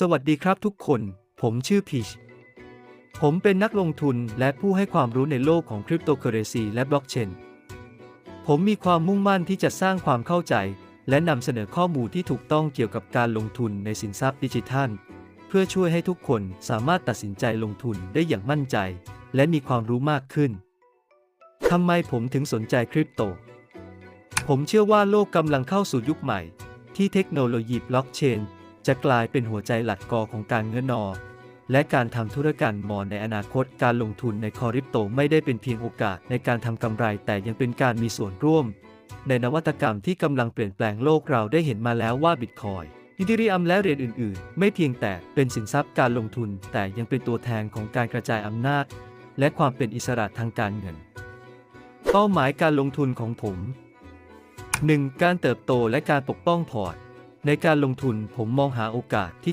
สวัสดีครับทุกคน ผมชื่อพีช ผมเป็นนักลงทุนและผู้ให้ความรู้ในโลกของคริปโตเคอเรซีและบล็อกเชน ผมมีความมุ่งมั่นที่จะสร้างความเข้าใจ และนำเสนอข้อมูลที่ถูกต้องเกี่ยวกับการลงทุนในสินทรัพย์ดิจิทัล เพื่อช่วยให้ทุกคนสามารถตัดสินใจลงทุนได้อย่างมั่นใจ และมีความรู้มากขึ้น ทำไมผมถึงสนใจคริปโต ผมเชื่อว่าโลกกำลังเข้าสู่ยุคใหม่ ที่เทคโนโลยีบล็อกเชน จะกลายเป็นหัวใจหลักกอของการเงินนอ และการทำธุรกรรมมอในอนาคตการลงทุนในคริปโตไม่ได้เป็นเพียงโอกาสในการทำกำไรแต่ยังเป็นการมีส่วนร่วม ในนวัตกรรมที่กำลังเปลี่ยนแปลงโลกเราได้เห็นมาแล้วว่าบิตคอยอีเทเรียมและเหรียญอื่น ๆ ไม่เพียงแต่เป็นสินทรัพย์การลงทุน แต่ยังเป็นตัวแทนของการกระจายอำนาจ และความเป็นอิสระทางการเงิน เป้าหมายการลงทุนของผม 1. การเติบโตและการปกป้องพอร์ต ในการลงทุนผมมองหาโอกาสที่จะ